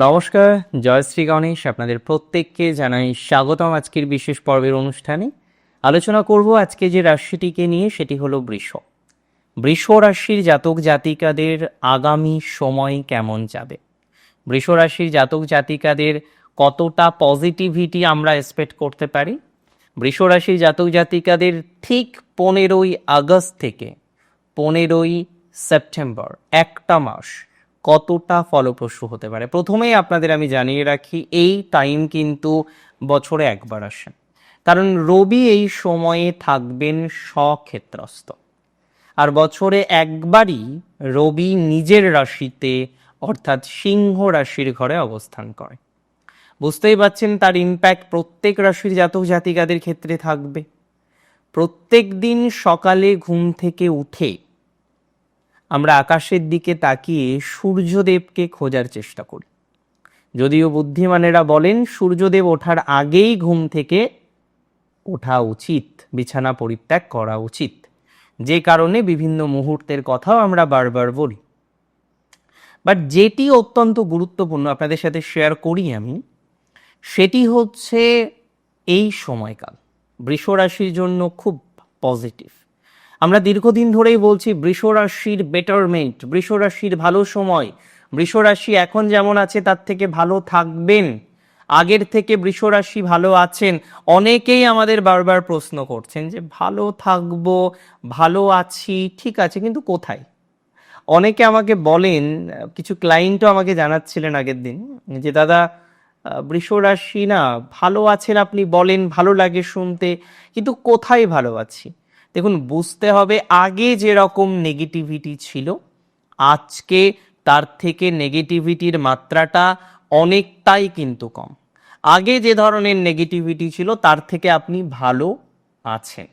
নমস্কার জয়শ্রী গণেশ আপনাদের প্রত্যেককে জানাই স্বাগতম আজকের বিশেষ পর্বের অনুষ্ঠানে। আলোচনা করব আজকে যে রাশিটিকে নিয়ে, সেটি হলো বৃষ। বৃষ রাশির জাতক জাতিকাদের আগামী সময় কেমন যাবে? বৃষ রাশির জাতক জাতিকাদের কতটা পজিটিভিটি আমরা এক্সপেক্ট করতে পারি? বৃষ রাশির জাতক জাতিকাদের ঠিক পনেরোই আগস্ট থেকে, পনেরোই সেপ্টেম্বর, একটা মাস। কতটা ফলপ্রসূ হতে পারে? প্রথমেই আপনাদের আমি জানিয়ে রাখি, এই টাইম কিন্তু বছরে একবার আসে। কারণ রবি এই সময়ে থাকবেন স্বক্ষেত্রস্থ। আর বছরে একবারই রবি নিজের রাশিতে, অর্থাৎ সিংহ রাশির ঘরে অবস্থান করে। বুঝতেই পাচ্ছেন তার ইম্প্যাক্ট প্রত্যেক রাশির জাতক জাতিকাদের ক্ষেত্রে থাকবে। প্রত্যেক দিন সকালে ঘুম থেকে উঠে আমরা আকাশের দিকে তাকিয়ে সূর্যদেবকে খোঁজার চেষ্টা করি। যদিও বুদ্ধিমানেরা বলেন, সূর্যদেব ওঠার আগেই ঘুম থেকে ওঠা উচিত, বিছানা পরিত্যাগ করা উচিত। যে কারণে বিভিন্ন মুহূর্তের কথাও আমরা বারবার বলি। বাট যেটি অত্যন্ত গুরুত্বপূর্ণ আপনাদের সাথে শেয়ার করি আমি, সেটি হচ্ছে এই সময়কাল। বৃষরাশির জন্য খুব পজিটিভ। আমরা দীর্ঘদিন ধরেই বলছি বৃষ রাশির বেটারমেন্ট বৃষ রাশির ভালো সময়। বৃষ রাশি এখন যেমন আছে তার থেকে ভালো থাকবেন। আগের থেকে বৃষ রাশি ভালো আছেন। অনেকেই আমাদের বারবার প্রশ্ন করছেন যে ভালো থাকব ভালো আছি ঠিক আছে কিন্তু কোথায়? অনেকে আমাকে বলেন কিছু ক্লায়েন্টও আমাকে জানাচ্ছিলেন আগের দিন যে দাদা আহ, বৃষ রাশি না ভালো আছেন আপনি বলেন ভালো লাগে শুনতে কিন্তু কোথায় ভালো আছি? দেখুন, বুঝতে হবে আগে যেরকম নেগেটিভিটি ছিল, আজকে তার থেকে নেগেটিভিটির মাত্রাটা অনেকটাই কিন্তু কম। আগে যে ধরনের নেগেটিভিটি ছিল, তার থেকে আপনি ভালো আছেন।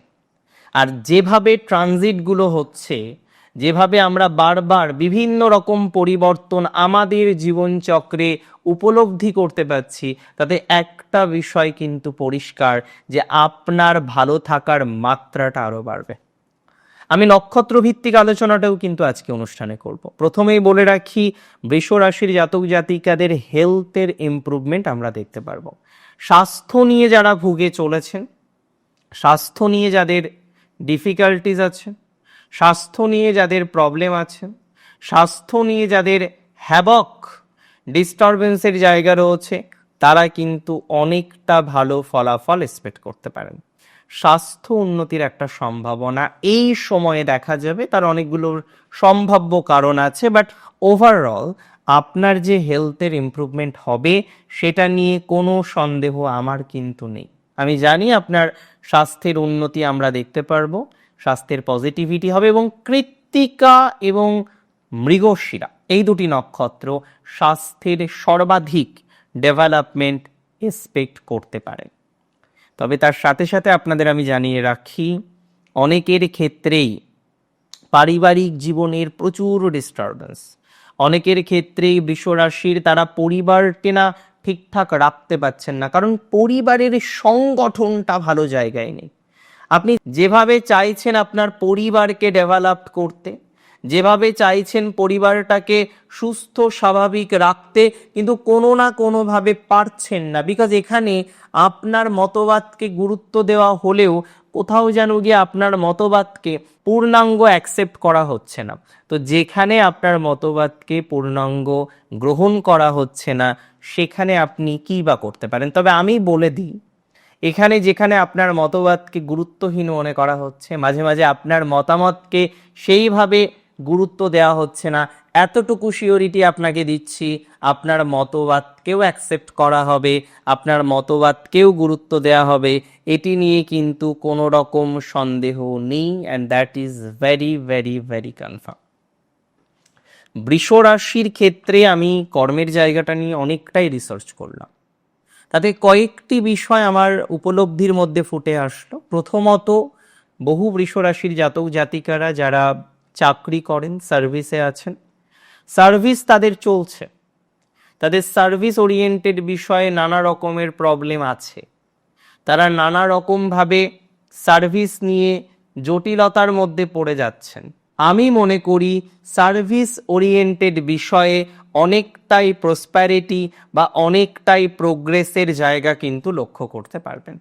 আর যেভাবে ট্রানজিটগুলো হচ্ছে, যেভাবে আমরা বারবার বিভিন্ন রকম পরিবর্তন আমাদের জীবনচক্রে উপলব্ধি করতে পারছি, তাতে একটা বিষয় কিন্তু পরিষ্কার যে আপনার ভালো থাকার মাত্রাটা আরও বাড়বে। আমি নক্ষত্র ভিত্তিক আলোচনাটাও কিন্তু আজকে অনুষ্ঠানে করব। প্রথমেই বলে রাখি, বৃষ রাশির জাতক জাতিকাদের হেলথের ইমপ্রুভমেন্ট আমরা দেখতে পারব। স্বাস্থ্য নিয়ে যারা ভুগে চলেছেন, স্বাস্থ্য নিয়ে যাদের ডিফিকাল্টিস আছে, স্বাস্থ্য নিয়ে যাদের প্রবলেম আছে, স্বাস্থ্য নিয়ে যাদের হ্যাবক ডিস্টারবেন্সের জায়গা রয়েছে, তারা কিন্তু অনেকটা ভালো ফলাফল এক্সপেক্ট করতে পারেন। স্বাস্থ্য উন্নতির একটা সম্ভাবনা, এই সময়ে দেখা যাবে তার অনেকগুলো সম্ভাব্য কারণ আছে বাট ওভারঅল আপনার যে হেলথের ইমপ্রুভমেন্ট হবে, সেটা নিয়ে কোনো সন্দেহ আমার কিন্তু নেই। আমি জানি আপনার স্বাস্থ্যের উন্নতি আমরা দেখতে পারব, স্বাস্থ্যের পজিটিভিটি হবে এবং কৃত্তিকা এবং মৃগশিরা। এই দুটি নক্ষত্র স্বাস্থ্যের সর্বাধিক ডেভেলপমেন্ট এক্সপেক্ট করতে পারে। তবে তার সাথে সাথে আপনাদের আমি জানিয়ে রাখি, অনেকের ক্ষেত্রেই পারিবারিক জীবনের প্রচুর ডিস্টারবেন্স অনেকের ক্ষেত্রেই বৃষরাশির তারা পরিবারকে না ঠিকঠাক রাখতে পারছেন না, কারণ পরিবারের সংগঠনটা ভালো জায়গায় নেই। আপনি যেভাবে চাইছেন আপনার পরিবারকে ডেভেলপ করতে যেভাবে চাইছেন পরিবারটাকে সুস্থ, স্বাভাবিক রাখতে, কিন্তু কোনো না কোনোভাবে পারছেন না। বিকজ এখানে আপনার মতবাদকে গুরুত্ব দেওয়া হলেও কোথাও যেন গিয়ে আপনার মতবাদকে পূর্ণাঙ্গ অ্যাকসেপ্ট করা হচ্ছে না। তো যেখানে আপনার মতবাদকে পূর্ণাঙ্গ গ্রহণ করা হচ্ছে না, সেখানে আপনি কী বা করতে পারেন? তবে আমি বলে দিই, এখানে যেখানে আপনার মতবাদকে গুরুত্বহীন মনে করা হচ্ছে, মাঝে মাঝে আপনার মতামতকে সেইভাবে গুরুত্ব দেওয়া হচ্ছে না। এতটুকু শিওরিটি আপনাকে দিচ্ছি, আপনার মতবাদকেও অ্যাকসেপ্ট করা হবে, আপনার মতবাদকেও গুরুত্ব দেওয়া হবে। এটি নিয়ে কিন্তু কোনো রকম সন্দেহ নেই and that is very very very confirm বৃষ রাশির ক্ষেত্রে আমি কর্মের জায়গাটা নিয়ে অনেকটাই রিসার্চ করলাম। তাতে কয়েকটি বিষয় আমার উপলব্ধির মধ্যে ফুটে আসলো। প্রথমত, বহু বৃষরাশির জাতক জাতিকারা যারা চাকরি করেন সার্ভিসে আছেন। সার্ভিস তাদের চলছে। তাদের সার্ভিস ওরিয়েন্টেড বিষয়ে নানা রকমের প্রবলেম আছে। তারা নানা রকমভাবে সার্ভিস নিয়ে জটিলতার মধ্যে পড়ে যাচ্ছেন। আমি মনে করি সার্ভিস ওরিয়েন্টেড বিষয়ে অনেকটাই প্রসপ্যারিটি বা অনেকটাই প্রোগ্রেসের জায়গা কিন্তু লক্ষ্য করতে পারবেন।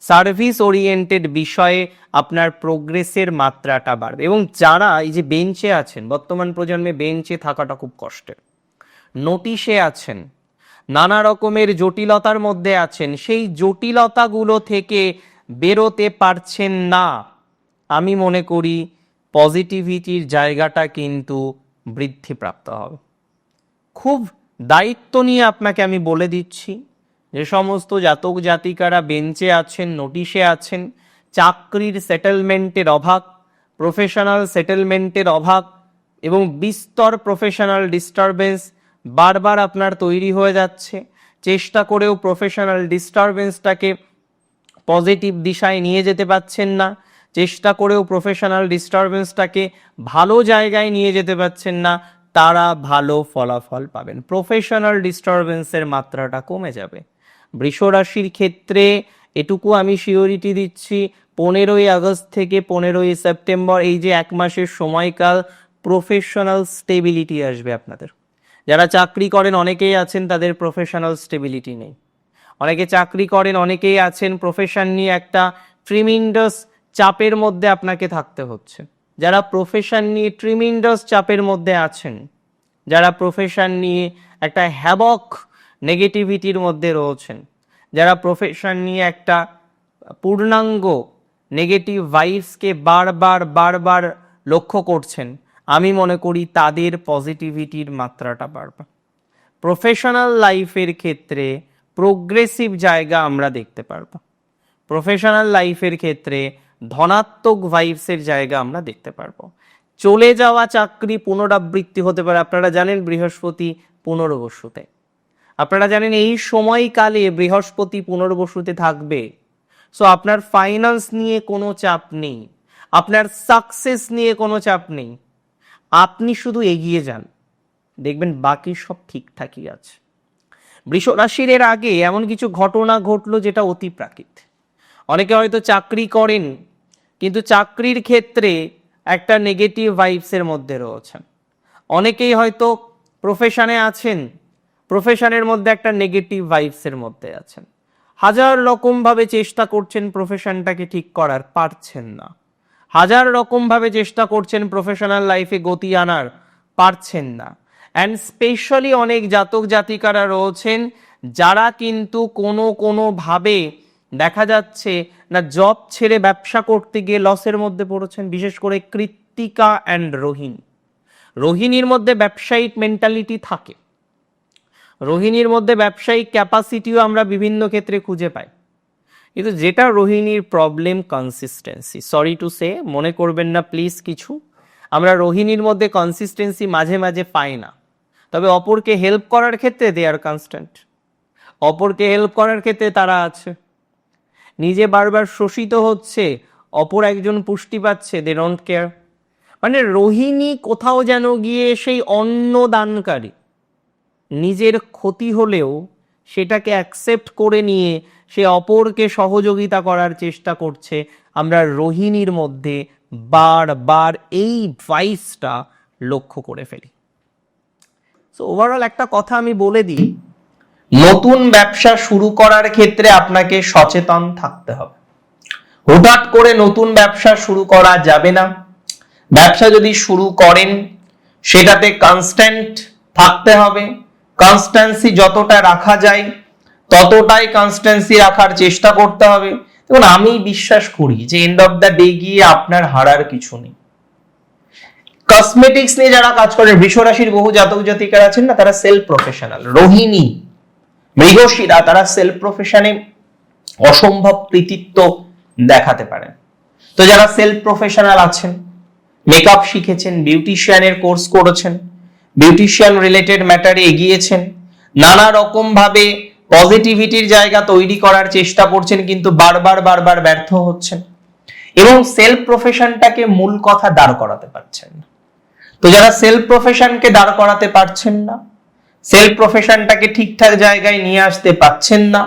সার্ভিস ওরিয়েন্টেড বিষয়ে আপনার প্রোগ্রেসের মাত্রাটা বাড়বে। এবং যারা এই যে বেঞ্চে আছেন, বর্তমান প্রজন্মে বেঞ্চে থাকাটা খুব কষ্টের। নোটিশে আছেন, নানা রকমের জটিলতার মধ্যে আছেন, সেই জটিলতাগুলো থেকে বেরোতে পারছেন না। আমি মনে করি পজিটিভিটির জায়গাটা কিন্তু বৃদ্ধিপ্রাপ্ত হবে। খুব দায়িত্ব নিয়ে আপনাকে আমি বলে দিচ্ছি যে সমস্ত জাতক জাতিকারা বেঞ্চে আছেন, নোটিশে আছেন, চাকরির সেটেলমেন্টের অভাব প্রফেশনাল সেটেলমেন্টের অভাব এবং বিস্তর প্রফেশনাল ডিস্টারবেন্স বারবার আপনার তৈরি হয়ে যাচ্ছে, চেষ্টা করেও প্রফেশনাল ডিস্টারবেন্সটাকে পজিটিভ দিশায় নিয়ে যেতে পারছেন না, চেষ্টা করেও প্রফেশনাল ডিস্টারবেন্সটাকে ভালো জায়গায় নিয়ে যেতে পারছেন না, তারা ভালো ফলাফল পাবেন। প্রফেশনাল ডিস্টারবেন্সের মাত্রাটা কমে যাবে। রাশির ক্ষেত্রে এটুকু আমি শিওরিটি দিচ্ছি, পনেরোই আগস্ট থেকে পনেরোই সেপ্টেম্বর, এই যে এক মাসের সময়কাল প্রফেশনাল স্টেবিলিটি আসবে আপনাদের। যারা চাকরি করেন, অনেকেই আছেন, তাদের প্রফেশনাল স্টেবিলিটি নেই। অনেকে চাকরি করেন, অনেকেই আছেন প্রফেশন নিয়ে একটা ট্রিমিন্ডাস চাপের মধ্যে আপনাকে থাকতে হচ্ছে। যারা প্রফেশন নিয়ে ট্রিমিন্ডাস চাপের মধ্যে আছেন, যারা প্রফেশন নিয়ে একটা হ্যাবক নেগেটিভিটির মধ্যে রয়েছেন। যারা প্রফেশন নিয়ে একটা পূর্ণাঙ্গ নেগেটিভ ভাইবসকে বারবার বারবার লক্ষ্য করছেন, আমি মনে করি তাদের পজিটিভিটির মাত্রাটা বাড়বে। প্রফেশনাল লাইফের ক্ষেত্রে প্রোগ্রেসিভ জায়গা আমরা দেখতে পারব। প্রফেশনাল লাইফের ক্ষেত্রে ধনাত্মক ভাইবসের জায়গা আমরা দেখতে পারব। চলে যাওয়া চাকরি পুনরাবৃত্তি হতে পারে, আপনারা জানেন বৃহস্পতি পুনর্বসুতে। আপনারা জানেন এই সময়কালে বৃহস্পতি পুনর্বসুতে থাকবে। সো আপনার ফাইন্যান্স নিয়ে কোনো চাপ নেই। আপনার সাকসেস নিয়ে কোনো চাপ নেই। আপনি শুধু এগিয়ে যান। দেখবেন বাকি সব ঠিকঠাকই আছে। বৃষ রাশির এর আগে এমন কিছু ঘটনা ঘটলো যেটা অতি প্রাকৃত। অনেকে হয়তো চাকরি করেন, কিন্তু চাকরির ক্ষেত্রে একটা নেগেটিভ ভাইবসের মধ্যে রয়েছেন। অনেকেই হয়তো প্রফেশনে আছেন প্রফেশনের মধ্যে একটা নেগেটিভ ভাইবসের মধ্যে আছেন। হাজার রকমভাবে চেষ্টা করছেন প্রফেশনটাকে ঠিক করার, পারছেন না। হাজার রকমভাবে চেষ্টা করছেন প্রফেশনাল লাইফে গতি আনার, পারছেন না। অ্যান্ড স্পেশালি অনেক জাতক জাতিকারা রয়েছেন যারা কিন্তু কোনো কোনোভাবে দেখা যাচ্ছে না জব ছেড়ে ব্যবসা করতে গিয়ে লসের মধ্যে পড়েছেন, বিশেষ করে কৃত্তিকা অ্যান্ড রোহিণী। রোহিণীর মধ্যে ব্যবসায়িক মেন্টালিটি থাকে। রোহিণীর মধ্যে ব্যবসায়িক ক্যাপাসিটিও আমরা বিভিন্ন ক্ষেত্রে খুঁজে পাই। কিন্তু যেটা রোহিণীর problem consistency sorry to say মনে করবেন না প্লিজ কিছু। আমরা রোহিণীর মধ্যে কনসিস্টেন্সি মাঝে মাঝে পাই না। তবে অপরকে হেল্প করার ক্ষেত্রে দে আর কনস্ট্যান্ট অপরকে হেল্প করার ক্ষেত্রে তারা আছে। নিজে বারবার শোষিত হচ্ছে, অপর একজন পুষ্টি পাচ্ছে দে ডোন্ট কেয়ার মানে রোহিণী কোথাও যেন গিয়ে সেই অন্ন দানকারী নিজের ক্ষতি হলেও সেটাকে অ্যাকসেপ্ট করে নিয়ে সে অপরকে সহযোগিতা করার চেষ্টা করছে। আমরা রোহিণীর মধ্যে বারবার এই ভাইসটা লক্ষ্য করে ফেলি। সো ওভারঅল একটা কথা আমি বলে দিই, নতুন ব্যবসা শুরু করার ক্ষেত্রে আপনাকে সচেতন থাকতে হবে। হুটহাট করে নতুন ব্যবসা শুরু করা যাবে না। ব্যবসা যদি শুরু করেন, সেটাতে কনস্ট্যান্ট থাকতে হবে। কনস্ট্যান্সি যতটা রাখা যায়, ততটাই কনস্ট্যান্সি রাখার চেষ্টা করতে হবে। দেখুন, আমি বিশ্বাস করি যে এন্ড অফ দ্য ডে গিয়ে আপনার হারার কিছু নেই। কসমেটিক্স নিয়ে যারা কাজ করে বৃষরাশির বহু জাতক জাতিকারা আছেন না, তারা সেলফ প্রফেশনাল রোহিণী মৃগশিরা তারা সেলফ প্রফেশনে অসম্ভব কৃতিত্ব দেখাতে পারেন। তো যারা সেলফ প্রফেশনাল আছেন মেকআপ শিখেছেন বিউটিশিয়ানের কোর্স করেছেন বিউটিশিয়ান রিলেটেড ম্যাটারে এগিয়েছেন। নানা রকম ভাবে পজিটিভিটির জায়গা তৈরি করার চেষ্টা করছেন, কিন্তু বারবার বারবার ব্যর্থ হচ্ছেন। এবং সেলফ প্রফেশনটাকে মূল কথা দাঁড় করাতে পারছেন না। তো যারা সেলফ প্রফেশনকে দাঁড় করাতে পারছেন না সেলফ প্রফেশনটাকে ঠিকঠাক জায়গায় নিয়ে আসতে পাচ্ছেন না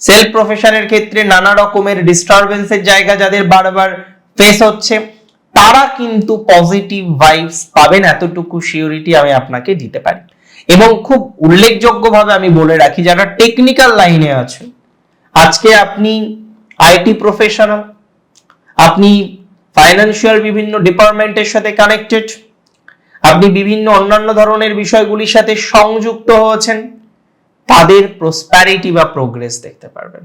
সেলফ প্রফেশনের ক্ষেত্রে নানা রকমের ডিস্টারবেন্সের জায়গা যাদের বারবার ফেস হচ্ছে তারা কিন্তু পজিটিভ ভাইবস পাবেন এতটুকু সিওরিটি আমি আপনাকে দিতে পারি। এবং খুব উল্লেখযোগ্যভাবে আমি বলে রাখি, যারা টেকনিক্যাল লাইনে আছে আজকে আপনি আইটি প্রফেশনাল আপনি ফাইন্যান্সিয়াল বিভিন্ন ডিপার্টমেন্টের সাথে কানেক্টেড আপনি বিভিন্ন অন্যান্য ধরনের বিষয়গুলির সাথে সংযুক্ত হয়েছেন, তাদের প্রসপ্যারিটি বা প্রোগ্রেস দেখতে পারবেন।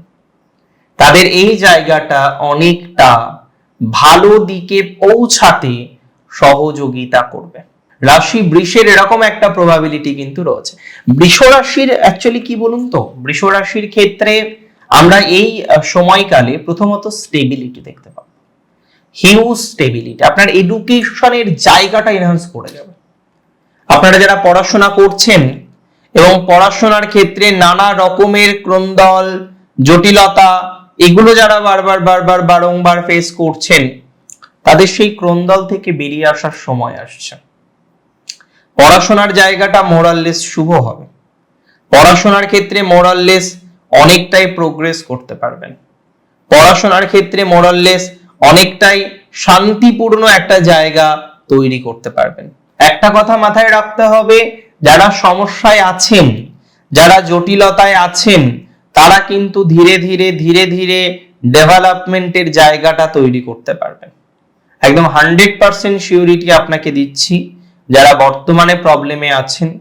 তাদের এই জায়গাটা অনেকটা ভালো দিকে পৌঁছাতে সহযোগিতা করবে। রাশি বৃষের এরকম একটা প্রবাবিলিটি কিন্তু রয়েছে। বৃষ অ্যাকচুয়ালি কি বলুন তো? বৃষ ক্ষেত্রে আমরা এই সময়কালে প্রথমত স্টেবিলিটি দেখতে পাবো। হিউজ স্টেবিলিটি আপনার এডুকেশনের জায়গাটা এনহান্স করে যাবে। আপনারা যারা পড়াশোনা করছেন এবং পড়াশোনার ক্ষেত্রে নানা রকমের ক্রন্দল, জটিলতা এগুলো যারা বারবার বারবার, বারংবার ফেস করছেন, তাদের সেই ক্রন্দল থেকে বেরিয়ে আসার সময় আসছে। পড়াশোনার জায়গাটা মোরাললেস শুভ হবে। পড়াশোনার ক্ষেত্রে মোরাললেস অনেকটাই প্রোগ্রেস করতে পারবেন। পড়াশোনার ক্ষেত্রে মোরাললেস অনেকটাই শান্তিপূর্ণ একটা জায়গা তৈরি করতে পারবেন। একটা কথা মাথায় রাখতে হবে, যারা সমস্যায় আছেন, যারা জটিলতায় আছেন তারা কিন্তু ধীরে ধীরে ধীরে ধীরে ডেভেলপমেন্টের জায়গাটা তৈরি করতে পারবেন একদম হান্ড্রেড পার্সেন্ট সিউরিটি আপনাকে দিচ্ছি। যারা বর্তমানে প্রবলেমে আছেন,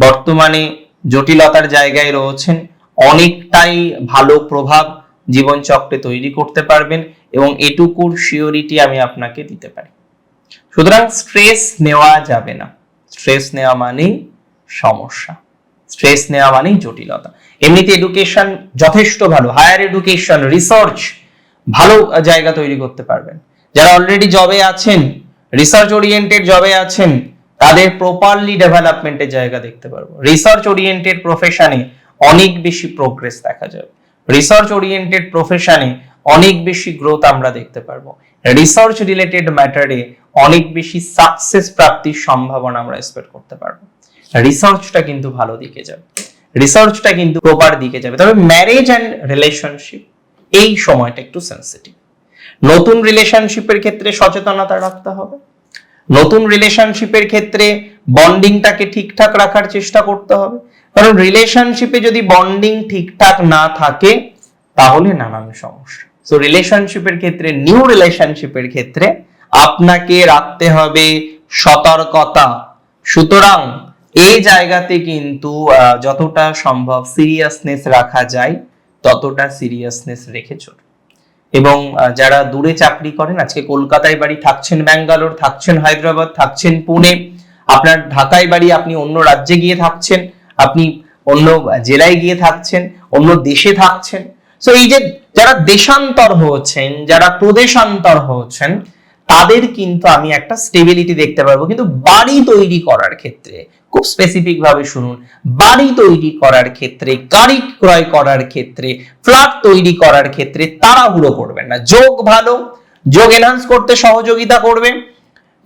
বর্তমানে জটিলতার জায়গায় রয়েছেন, অনেকটাই ভালো প্রভাব জীবনচক্রে তৈরি করতে পারবেন এবং এটুকুর সিওরিটি আমি আপনাকে দিতে পারি। সুতরাং স্ট্রেস নেওয়া যাবে না। স্ট্রেস নেওয়া মানেই সমস্যা। স্ট্রেস নেওয়া মানেই জটিলতা। এমনিতে এডুকেশন যথেষ্ট ভালো। হায়ার এডুকেশন রিসার্চ ভালো জায়গা তৈরি করতে পারবেন। যারা অলরেডি জবে আছেন রিসার্চ ওরিয়েন্টেড জবে আছেন, তাদের প্রপারলি ডেভেলপমেন্টের জায়গা দেখতে পারব। রিসার্চ ওরিয়েন্টেড প্রফেশনে অনেক বেশি প্রোগ্রেস দেখা যাবে। রিসার্চ ওরিয়েন্টেড প্রফেশনে অনেক বেশি গ্রোথ আমরা দেখতে পারব। রিসার্চ রিলেটেড ম্যাটারে অনেক বেশি সাকসেস প্রাপ্তির সম্ভাবনা আমরা এক্সপেক্ট করতে পারব। রিসার্চটা কিন্তু ভালো দিকে যাবে। রিসার্চটা কিন্তু প্রপার দিকে যাবে। তবে ম্যারেজ অ্যান্ড রিলেশনশিপ এই সময়টা একটু সেন্সিটিভ নতুন রিলেশনশিপের ক্ষেত্রে সচেতনতা রাখতে হবে। নতুন রিলেশনশিপের ক্ষেত্রে বন্ডিংটাকে ঠিকঠাক রাখার চেষ্টা করতে হবে। কারণ রিলেশনশিপে যদি বন্ডিং ঠিকঠাক না থাকে, তাহলে নানান সমস্যা। সো রিলেশনশিপের ক্ষেত্রে নিউ রিলেশনশিপের ক্ষেত্রে আপনাকে রাখতে হবে সতর্কতা। সুতরাং এই জায়গাতে কিন্তু যতটা সম্ভব সিরিয়াসনেস রাখা যায়, ততটা সিরিয়াসনেস রেখে চলুন এবং যারা দূরে চাকরি করেন, আজকে কলকাতায় বাড়ি থাকছেন ব্যাঙ্গালোর, থাকছেন হায়দ্রাবাদ, থাকছেন পুনে, আপনার ঢাকায় বাড়ি আপনি অন্য রাজ্যে গিয়ে থাকছেন, আপনি অন্য জেলায় গিয়ে থাকছেন, অন্য দেশে থাকছেন। সো এই যে যারা দেশান্তর হচ্ছেন, যারা প্রদেশান্তর হচ্ছেন তাদের কিন্তু আমি একটা স্টেবিলিটি দেখতে পারব। কিন্তু বাড়ি তৈরি করার ক্ষেত্রে, খুব স্পেসিফিক ভাবে শুনুন বাড়ি তৈরি করার ক্ষেত্রে গাড়ি ক্রয় করার ক্ষেত্রে ফ্ল্যাট তৈরি করার ক্ষেত্রে তাড়াহুড়ো করবেন না। যোগ ভালো, যোগ এনহান্স করতে সহযোগিতা করবে,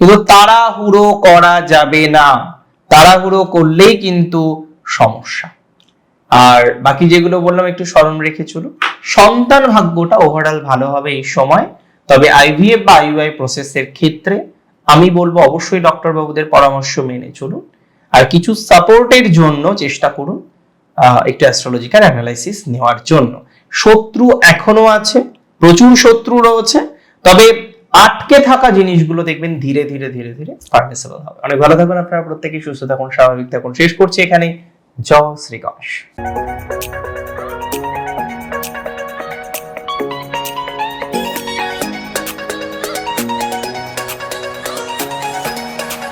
কিন্তু তাড়াহুড়ো করা যাবে না। তাড়াহুড়ো করলেই কিন্তু সমস্যা। আর বাকি যেগুলো বললাম একটু স্মরণ রেখে চলুন। সন্তান ভাগ্যটা ওভারঅল ভালো হবে এই সময়। তবে আইভিএফ বা আইইউআই প্রসেসের ক্ষেত্রে আমি বলব অবশ্যই ডক্টর বাবুদের পরামর্শ মেনে চলুন। আর কিছু সাপোর্টের জন্য চেষ্টা করুন একটু অ্যাস্ট্রোলজিক্যাল অ্যানালাইসিস নেওয়ার জন্য। শত্রু এখনও আছে, প্রচুর শত্রু রয়েছে, তবে আটকে থাকা জিনিসগুলো দেখবেন ধীরে ধীরে ধীরে ধীরে পারমিসেবল হবে। অনেক ভালো থাকুন আপনারা, প্রত্যেকেই সুস্থ থাকুন, স্বাভাবিক থাকুন। শেষ করছি এখানে জয় শ্রী গণেশ।